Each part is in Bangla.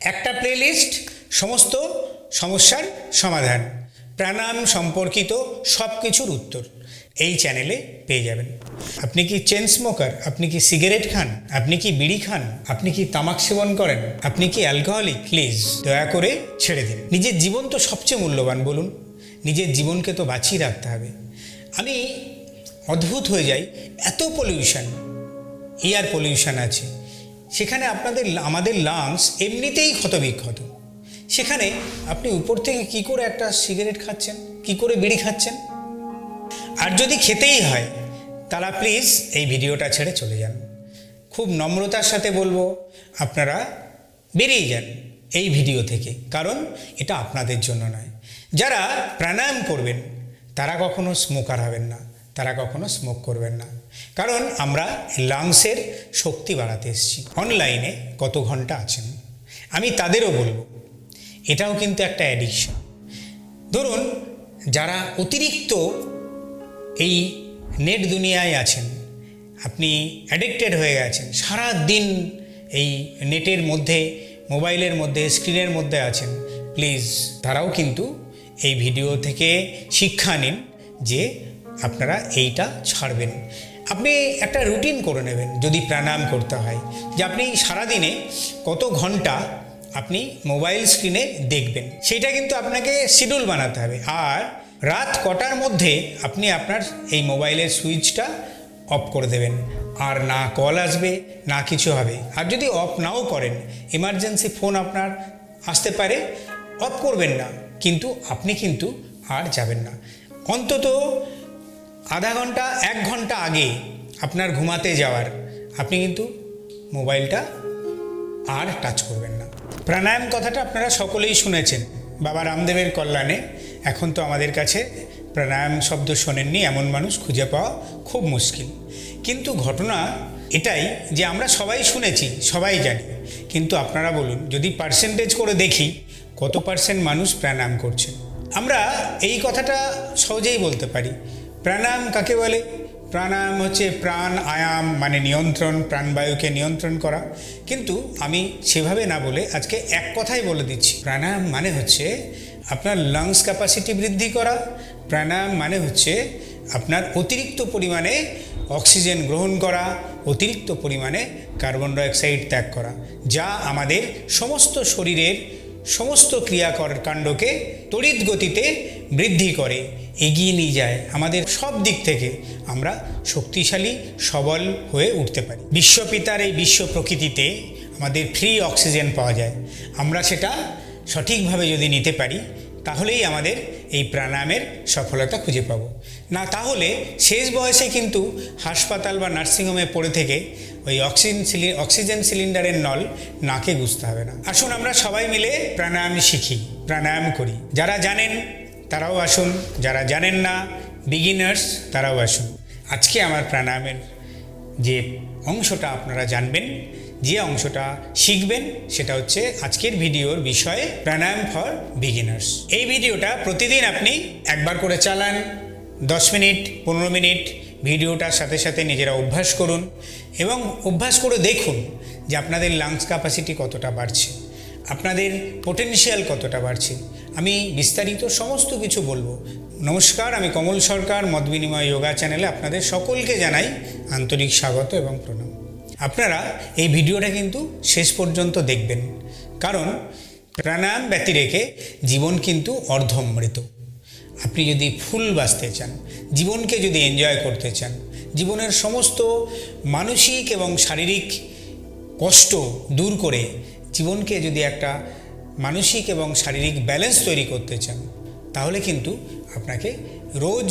একটা প্লেলিস্ট সমস্ত সমস্যার সমাধান। প্রাণায়াম সম্পর্কিত সব কিছুর উত্তর এই চ্যানেলে পেয়ে যাবেন। আপনি কি চেন স্মোকার আপনি কি সিগারেট খান? আপনি কি বিড়ি খান? আপনি কি তামাক সেবন করেন? আপনি কি অ্যালকোহলিক প্লিজ দয়া করে ছেড়ে দিন। নিজের জীবন তো সবচেয়ে মূল্যবান, বলুন। নিজের জীবনকে তো বাঁচিয়ে রাখতে হবে। আমি অদ্ভুত হয়ে যাই। এত পলিউশন এয়ার পলিউশন আছে। সেখানে আপনাদের আমাদের লাংস এমনিতেই ক্ষতবিক্ষত। সেখানে আপনি উপর থেকে কি করে একটা সিগারেট খাচ্ছেন? কি করে বিড়ি খাচ্ছেন? আর যদি খেতেই হয়, তারা প্লিজ এই ভিডিওটা ছেড়ে চলে যান। খুব নম্রতার সাথে বলব, আপনারা বেরিয়ে যান এই ভিডিও থেকে। কারণ এটা আপনাদের জন্য নয়। যারা প্রাণায়াম করবেন, তারা কখনো স্মোকার হবেন না। তারা কখনো স্মোক করবেন না। কারণ আমরা লাংসের শক্তি বাড়াতে এসেছি। অনলাইনে কত ঘণ্টা আছেন? আমি তাদেরও বলব, এটাও কিন্তু একটা অ্যাডিকশন ধরুন, যারা অতিরিক্ত এই নেট দুনিয়ায় আছেন, আপনি অ্যাডিক্টেড হয়ে গেছেন সারা দিন এই নেটের মধ্যে, মোবাইলের মধ্যে, স্ক্রিনের মধ্যে আছেন প্লিজ তারাও কিন্তু এই ভিডিও থেকে শিক্ষা নিন যে আপনারা এইটা ছাড়বেন। আপনি একটা রুটিন করে নেবেন, যদি প্রাণায়াম করতে হয়। যে আপনি সারাদিনে কত ঘণ্টা আপনি মোবাইল স্ক্রিনে দেখবেন, সেটা কিন্তু আপনাকে শিডিউল বানাতে হবে। আর রাত কটার মধ্যে আপনি আপনার এই মোবাইলের সুইচটা অফ করে দেবেন। আর না কল আসবে, না কিছু হবে। আর যদি অফ নাও করেন এমার্জেন্সি ফোন আপনার আসতে পারে অফ করবেন না। কিন্তু আপনি কিন্তু আর যাবেন না। অন্তত আধা ঘণ্টা, এক ঘণ্টা আগে আপনার ঘুমাতে যাওয়ার, আপনি কিন্তু মোবাইলটা আর টাচ করবেন না। প্রাণায়াম কথাটা আপনারা সকলেই শুনেছেন। বাবা রামদেবের কল্যাণে এখন তো আমাদের কাছে প্রাণায়াম শব্দ শোনেননি, এমন মানুষ খুঁজে পাওয়া খুব মুশকিল। কিন্তু ঘটনা এটাই যে আমরা সবাই শুনেছি, সবাই জানি। কিন্তু আপনারা বলুন, যদি পার্সেন্টেজ করে দেখি, কত পার্সেন্ট মানুষ প্রাণায়াম করছে? আমরা এই কথাটা সহজেই বলতে পারি। প্রাণায়াম কাকে বলে? প্রাণায়াম হচ্ছে প্রাণ, আয়াম মানে নিয়ন্ত্রণ, প্রাণবায়ুকে নিয়ন্ত্রণ করা। কিন্তু আমি সেভাবে না বলে আজকে এক কথাই বলে দিচ্ছি। প্রাণায়াম মানে হচ্ছে আপনার লাংস ক্যাপাসিটি বৃদ্ধি করা। প্রাণায়াম মানে হচ্ছে আপনার অতিরিক্ত পরিমাণে অক্সিজেন গ্রহণ করা, অতিরিক্ত পরিমাণে কার্বন ডাইঅক্সাইড ত্যাগ করা, যা আমাদের সমস্ত শরীরের সমস্ত ক্রিয়াকর কাণ্ডকে তড়িৎ গতিতে বৃদ্ধি করে, এগিয়ে নিয়ে যায়। আমাদের সব দিক থেকে আমরা শক্তিশালী, সবল হয়ে উঠতে পারি। বিশ্বপিতার এই বিশ্ব প্রকৃতিতে আমাদের ফ্রি অক্সিজেন পাওয়া যায়। আমরা সেটা সঠিকভাবে যদি নিতে পারি, তাহলেই আমাদের এই প্রাণায়ামের সফলতা খুঁজে পাব। না, তাহলে শেষ বয়সে কিন্তু হাসপাতাল বা নার্সিংহোমে পড়ে থেকে ওই অক্সিজেন সিলি অক্সিজেন সিলিন্ডারের নল নাকে গুঁজতে হবে না। আসুন আমরা সবাই মিলে প্রাণায়াম শিখি, প্রাণায়াম করি। যারা জানেন তারাও আসুন, যারা জানেন না বিগিনার্স তারাও আসুন। আজকে আমার প্রাণায়ামের যে অংশটা আপনারা জানবেন, যে অংশটা শিখবেন, সেটা হচ্ছে আজকের ভিডিওর বিষয়ে, প্রাণায়াম ফর বিগিনার্স এই ভিডিওটা প্রতিদিন আপনি একবার করে চালান, দশ মিনিট, পনেরো মিনিট, ভিডিওটার সাথে সাথে নিজেরা অভ্যাস করুন এবং অভ্যাস করে দেখুন যে আপনাদের লাংস ক্যাপাসিটি কতটা বাড়ছে, আপনাদের পোটেনশিয়াল কতটা বাড়ছে। আমি বিস্তারিত সমস্ত কিছু বলব। নমস্কার, আমি কমল সরকার, মত বিনিময় যোগা চ্যানেলে আপনাদের সকলকে জানাই আন্তরিক স্বাগত এবং প্রণাম। আপনারা এই ভিডিওটা কিন্তু শেষ পর্যন্ত দেখবেন। কারণ প্রাণায়াম ব্যতি রেখে জীবন কিন্তু অর্ধমৃত। আপনি যদি ফুল বাঁচতে চান, জীবনকে যদি এনজয় করতে চান, জীবনের সমস্ত মানসিক এবং শারীরিক কষ্ট দূর করে জীবনকে যদি একটা মানসিক এবং শারীরিক ব্যালেন্স তৈরি করতে চান, তাহলে কিন্তু আপনাকে রোজ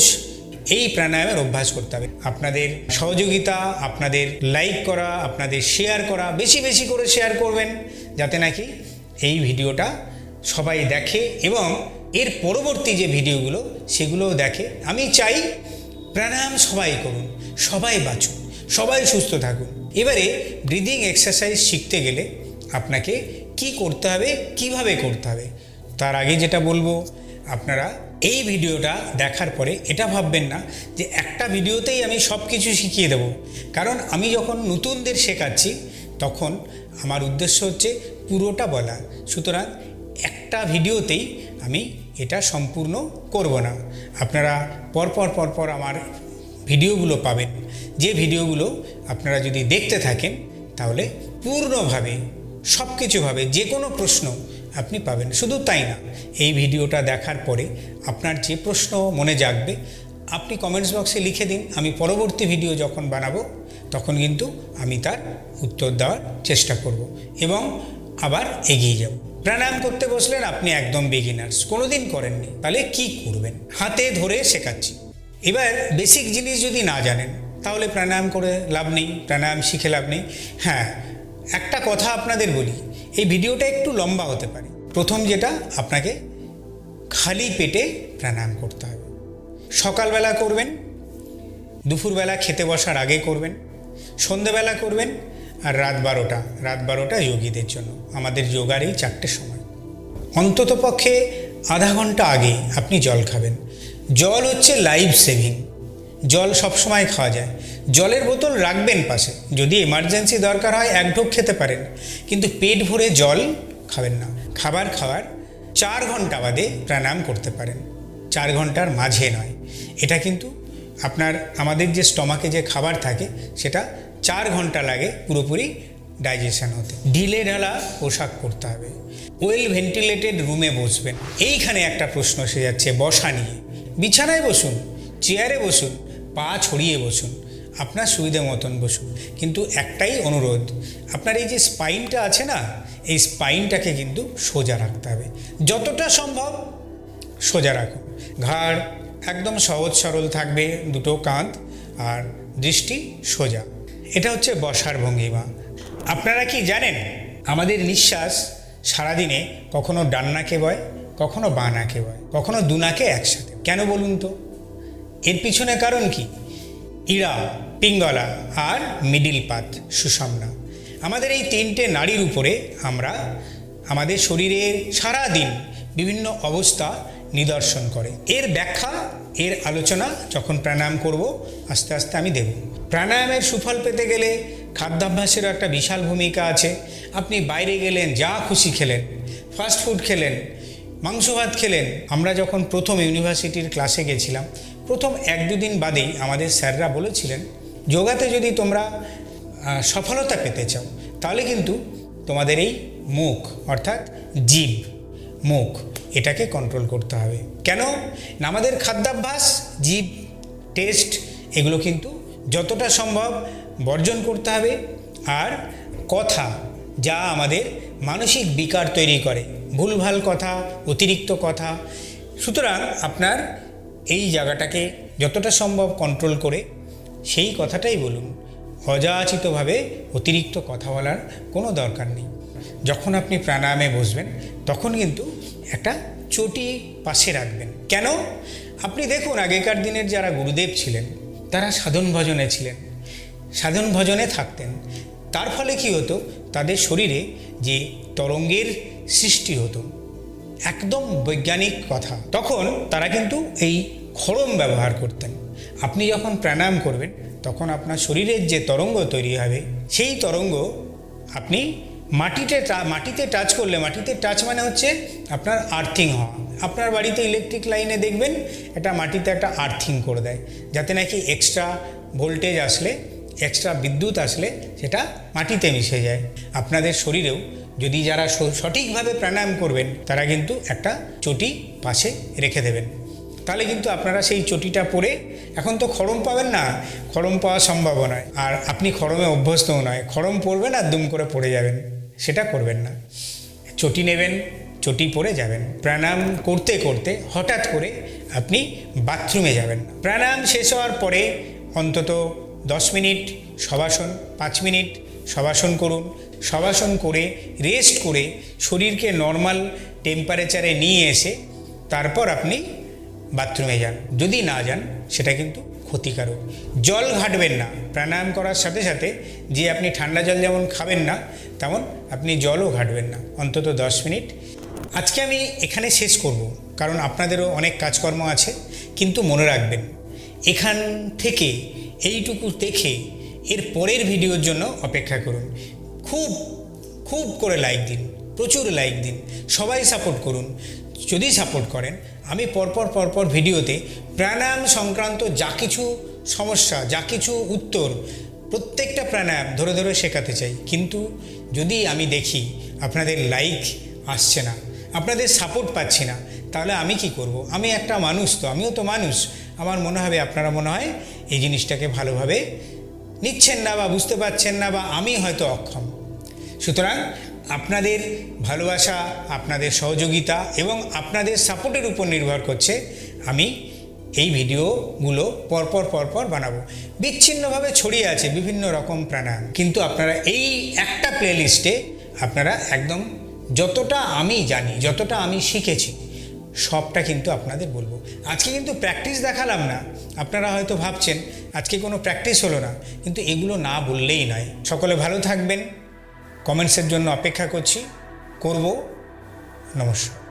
এই প্রাণায়ামের অভ্যাস করতে হবে। আপনাদের সহযোগিতা, আপনাদের লাইক করা, আপনাদের শেয়ার করা, বেশি বেশি করে শেয়ার করবেন, যাতে নাকি এই ভিডিওটা সবাই দেখে এবং এর পরবর্তী যে ভিডিওগুলো, সেগুলোও দেখে। আমি চাই প্রাণায়াম সবাই করুন, সবাই বাঁচুন, সবাই সুস্থ থাকুন। এবারে ব্রিদিং এক্সারসাইজ শিখতে গেলে আপনাকে কি করতে হবে, কীভাবে করতে হবে? তার আগে যেটা বলব, আপনারা এই ভিডিওটা দেখার পরে এটা ভাববেন না যে একটা ভিডিওতেই আমি সব কিছু শিখিয়ে দেব। কারণ আমি যখন নতুনদের শেখাচ্ছি, তখন আমার উদ্দেশ্য হচ্ছে পুরোটা বলা। সুতরাং একটা ভিডিওতেই আমি এটা সম্পূর্ণ করব না। আপনারা পরপর পরপর আমার ভিডিওগুলো পাবেন। যে ভিডিওগুলো আপনারা যদি দেখতে থাকেন, তাহলে পূর্ণভাবে সব কিছুভাবে যে কোনো প্রশ্ন আপনি পাবেন। শুধু তাই না, এই ভিডিওটা দেখার পরে আপনার যে প্রশ্ন মনে জাগবে, আপনি কমেন্টস বক্সে লিখে দিন, আমি পরবর্তী ভিডিও যখন বানাবো, তখন কিন্তু আমি তার উত্তর দেওয়ার চেষ্টা করব এবং আবার এগিয়ে যাব। প্রাণায়াম করতে বসলেন আপনি একদম বিগিনার্স কোনোদিন করেননি, তাহলে কি করবেন? হাতে ধরে শেখাচ্ছি। এবার বেসিক জিনিস যদি না জানেন, তাহলে প্রাণায়াম করে লাভ নেই, প্রাণায়াম শিখে লাভ নেই। হ্যাঁ একটা কথা আপনাদের বলি, এই ভিডিওটা একটু লম্বা হতে পারে। প্রথম যেটা, আপনাকে খালি পেটে প্রাণায়াম করতে হবে। সকালবেলা করবেন, দুপুরবেলা খেতে বসার আগে করবেন, সন্ধেবেলা করবেন, আর রাত বারোটা রাত বারোটা যোগীদের জন্য। আমাদের যোগার এই চারটে সময়। অন্তত পক্ষে আধা ঘণ্টা আগে আপনি জল খাবেন। জল হচ্ছে লাইফ সেভিং জল সবসময় খাওয়া যায়। জলের বোতল রাখবেন পাশে। যদি এমার্জেন্সি দরকার হয়, এক ঢোক খেতে পারেন। কিন্তু পেট ভরে জল খাবেন না। খাবার খাওয়ার চার ঘণ্টা বাদে প্রাণায়াম করতে পারেন। চার ঘণ্টার মাঝে নয়। এটা কিন্তু আপনার, আমাদের যে স্টমাকে যে খাবার থাকে, সেটা চার ঘণ্টা লাগে পুরোপুরি ডাইজেশন হতে। ঢিলে ঢালা পোশাক পরতে হবে। ওয়েল ভেন্টিলেটেড রুমে বসবেন। এইখানে একটা প্রশ্ন এসে যাচ্ছে, বসা নিয়ে। বিছানায় বসুন, চেয়ারে বসুন, পা ছড়িয়ে বসুন। আপনার সুবিধে মতন বসুন। কিন্তু একটাই অনুরোধ, আপনার এই যে স্পাইনটা আছে না, এই স্পাইনটাকে কিন্তু সোজা রাখতে হবে। যতটা সম্ভব সোজা রাখুন। ঘাড় একদম সহজ সরল থাকবে, দুটো কাঁধ আর দৃষ্টি সোজা। এটা হচ্ছে বসার ভঙ্গিমা। আপনারা কি জানেন, আমাদের নিঃশ্বাস সারাদিনে কখনো ডান্নাকে বয়, কখনো বাঁ নাকে বয়, কখনো দুনাকে একসাথে। কেন বলুন তো? এর পিছনে কারণ কি? ইরা পিঙ্গলা আর মিডিল পাত সুষমনা আমাদের এই তিনটে নারীর উপরে আমরা আমাদের শরীরের সারা দিন বিভিন্ন অবস্থা নিদর্শন করে। এর ব্যাখ্যা, এর আলোচনা যখন প্রাণায়াম করব, আস্তে আস্তে আমি দেব। প্রাণায়ামের সুফল পেতে গেলে খাদ্যাভ্যাসেরও একটা বিশাল ভূমিকা আছে। আপনি বাইরে গেলেন, যা খুশি খেলেন, ফাস্ট ফুড খেলেন, মাংস ভাত খেলেন। আমরা যখন প্রথম ইউনিভার্সিটির ক্লাসে গেছিলাম, প্রথম এক দুদিন বাদেই আমাদের স্যাররা বলেছিলেন যোগাতে যদি তোমরা সফলতা পেতে চাও, তাহলে কিন্তু তোমাদের এই মুখ, অর্থাৎ জীব, মুখ, এটাকে কন্ট্রোল করতে হবে। কেন? না, আমাদের খাদ্যাভ্যাস, জীব টেস্ট এগুলো কিন্তু যতটা সম্ভব বর্জন করতে হবে। আর কথা, যা আমাদের মানসিক বিকার তৈরি করে। ভুলভাল কথা, অতিরিক্ত কথা। সুতরাং আপনার এই জায়গাটাকে যতটা সম্ভব কন্ট্রোল করে সেই কথাটাই বলুন। অযাচিতভাবে অতিরিক্ত কথা বলার কোনো দরকার নেই। যখন আপনি প্রাণায়ামে বসবেন, তখন কিন্তু একটা চটি পাশে রাখবেন। কেন? আপনি দেখুন, আগেকার দিনের যারা গুরুদেব ছিলেন, তারা সাধন ভজনে ছিলেন, সাধন ভজনে থাকতেন। তার ফলে কি হতো? তাদের শরীরে যে তরঙ্গের সৃষ্টি হতো, একদম বৈজ্ঞানিক কথা। তখন তারা কিন্তু এই খড়ম ব্যবহার করতেন। আপনি যখন প্রাণায়াম করবেন, তখন আপনার শরীরের যে তরঙ্গ তৈরি হবে, সেই তরঙ্গ আপনি মাটিতে মাটিতে টাচ করলে, মাটিতে টাচ মানে হচ্ছে আপনার আর্থিং হওয়া। আপনার বাড়িতে ইলেকট্রিক লাইনে দেখবেন এটা মাটিতে একটা আর্থিং করে দেয়। যাতে নাকি এক্সট্রা ভোল্টেজ আসলে এক্সট্রা বিদ্যুৎ আসলে, সেটা মাটিতে মিশে যায়। আপনাদের শরীরেও যদি যারা সঠিকভাবে প্রাণায়াম করবেন, তারা কিন্তু একটা চটি পাশে রেখে দেবেন। তাহলে কিন্তু আপনারা সেই চটিটা পরে এখন তো খড়ম পাবেন না, খড়ম পাওয়া সম্ভব নয়। আর আপনি খড়মে অভ্যস্তও নয়, খড়ম পরবেন আর দুম করে পড়ে যাবেন, সেটা করবেন না। চটি নেবেন, চটি পরে যাবেন। প্রাণায়াম করতে করতে হঠাৎ করে আপনি বাথরুমে যাবেন। প্রাণায়াম শেষ হওয়ার পরে অন্তত দশ মিনিট শবাসন পাঁচ মিনিট শবাসন করুন। শবাসন করে, রেস্ট করে শরীরকে নর্মাল টেম্পারেচারে নিয়ে এসে তারপর আপনি বাথরুমে যান। যদি না যান, সেটা কিন্তু ক্ষতিকারক। জল ঘাটবেন না। প্রাণায়াম করার সাথে সাথে যে আপনি ঠান্ডা জল যেমন খাবেন না, তেমন আপনি জলও ঘাটবেন না। অন্তত দশ মিনিট। আজকে আমি এখানে শেষ করব, কারণ আপনাদেরও অনেক কাজকর্ম আছে, কিন্তু মনে রাখবেন, এখান থেকে এইটুকু দেখে এর পরের ভিডিওর জন্য অপেক্ষা করুন। খুব খুব করে লাইক দিন, প্রচুর লাইক দিন, সবাই সাপোর্ট করুন। যদি সাপোর্ট করেন, আমি পরপর পরপর ভিডিওতে প্রাণায়াম সংক্রান্ত যা কিছু সমস্যা, যা কিছু উত্তর প্রত্যেকটা প্রাণায়াম ধরে ধরে শেখাতে চাই। কিন্তু যদি আমি দেখি আপনাদের লাইক আসছে না, আপনাদের সাপোর্ট পাচ্ছি না, তাহলে আমি কি করব? আমি একটা মানুষ তো, আমিও তো মানুষ। আমার মনে হবে, আপনারা মনে হয় এই জিনিসটাকে ভালোভাবে নিচ্ছেন না বা বুঝতে পারছেন না বা আমি হয়তো অক্ষম। সুতরাং আপনাদের ভালোবাসা, আপনাদের সহযোগিতা এবং আপনাদের সাপোর্টের উপর নির্ভর করছে আমি এই ভিডিওগুলো পরপর পরপর বানাবো। বিচ্ছিন্নভাবে ছড়িয়ে আছে বিভিন্ন রকম প্রাণায়াম। কিন্তু আপনারা এই একটা প্লেলিস্টে আপনারা একদম যতটা আমি জানি, যতটা আমি শিখেছি, সবটা কিন্তু আপনাদের বলব। আজকে কিন্তু প্র্যাকটিস দেখালাম না। আপনারা হয়তো ভাবছেন, আজকে কোনো প্র্যাকটিস হলো না। কিন্তু এগুলো না বললেই নয়। সকলে ভালো থাকবেন। কমেন্টসের জন্য অপেক্ষা করছি করব। নমস্কার।